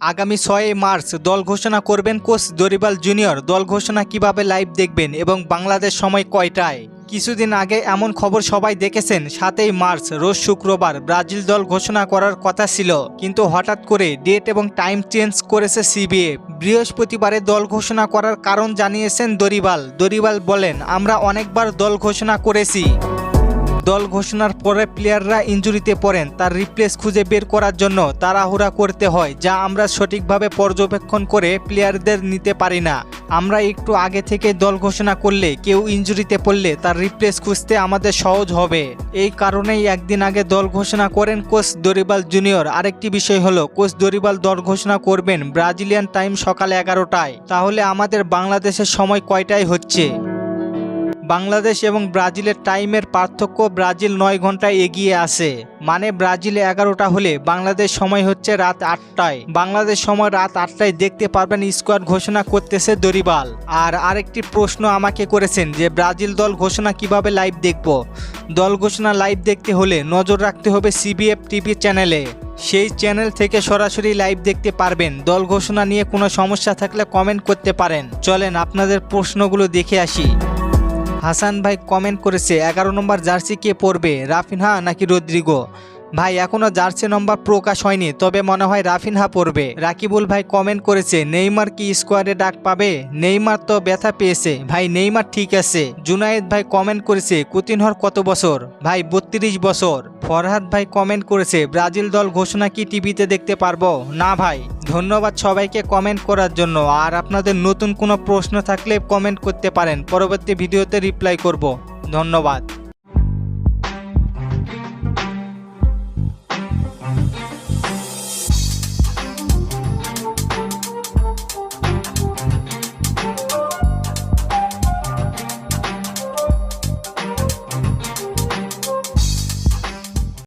আগামী ছয় মার্চ দল ঘোষণা করবেন কোচ দরিবাল জুনিয়র। দল ঘোষণা কীভাবে লাইভ দেখবেন এবং বাংলাদেশ সময় কয়টায়? কিছুদিন আগে এমন খবর সবাই দেখেছেন, সাতই মার্চ, রোজ শুক্রবার ব্রাজিল দল ঘোষণা করার কথা ছিল। কিন্তু হঠাৎ করে ডেট এবং টাইম চেঞ্জ করেছে সিবিএ। বৃহস্পতিবারে দল ঘোষণা করার কারণ জানিয়েছেন দরিবাল। দরিবাল বলেন, আমরা অনেকবার দল ঘোষণা করেছি। দল ঘোষণার পরে প্লেয়াররা ইঞ্জুরিতে পড়েন। তার রিপ্লেস খুঁজে বের করার জন্য তাড়াহুড়া করতে হয়, যা আমরা সঠিকভাবে পর্যবেক্ষণ করে প্লেয়ারদের নিতে পারি না। আমরা একটু আগে থেকে দল ঘোষণা করলে, কেউ ইঞ্জুরিতে পড়লে তার রিপ্লেস খুঁজতে আমাদের সহজ হবে। এই কারণেই একদিন আগে দল ঘোষণা করেন কোচ দরিবাল জুনিয়র। আরেকটি বিষয় হলো, কোচ দরিবাল দল ঘোষণা করবেন ব্রাজিলিয়ান টাইম সকাল এগারোটায়। তাহলে আমাদের বাংলাদেশের সময় কয়টায় হচ্ছে? বাংলাদেশ এবং ব্রাজিলের টাইমের পার্থক্য ব্রাজিল নয় ঘন্টায় এগিয়ে আছে। মানে ব্রাজিল এগারোটা হলে বাংলাদেশ সময় হচ্ছে রাত আটটায়। বাংলাদেশ সময় রাত আটটায় দেখতে পারবেন স্কোয়াড ঘোষণা করতেছে দরিবাল। আর আরেকটি প্রশ্ন আমাকে করেছেন যে ব্রাজিল দল ঘোষণা কীভাবে লাইভ দেখব? দল ঘোষণা লাইভ দেখতে হলে নজর রাখতে হবে সিবিএফ টিভি চ্যানেলে। সেই চ্যানেল থেকে সরাসরি লাইভ দেখতে পারবেন। দল ঘোষণা নিয়ে কোনো সমস্যা থাকলে কমেন্ট করতে পারেন। চলেন আপনাদের প্রশ্নগুলো দেখে আসি। হাসান ভাই কমেন্ট করেছে এগারো নম্বর জার্সি কে পরবে রাফিনহা নাকি রদ্রিগো? ভাই, এখনও জার্সি নম্বর প্রকাশ হয়নি, তবে মনে হয় রাফিনহা পড়বে। রাকিবুল ভাই কমেন্ট করেছে, নেইমার কি স্কোয়াডে ডাক পাবে? নেইমার তো ব্যথা পেয়েছে। ভাই, নেইমার ঠিক আছে। জুনায়েদ ভাই কমেন্ট করেছে, কুতিনহর কত বছর? ভাই, বত্রিশ বছর। ফরহাদ ভাই কমেন্ট করেছে, ব্রাজিল দল ঘোষণা কি টিভিতে দেখতে পারব? না ভাই। ধন্যবাদ সবাইকে কমেন্ট করার জন্য। আর আপনাদের নতুন কোনো প্রশ্ন থাকলে কমেন্ট করতে পারেন। পরবর্তী ভিডিওতে রিপ্লাই করব। ধন্যবাদ।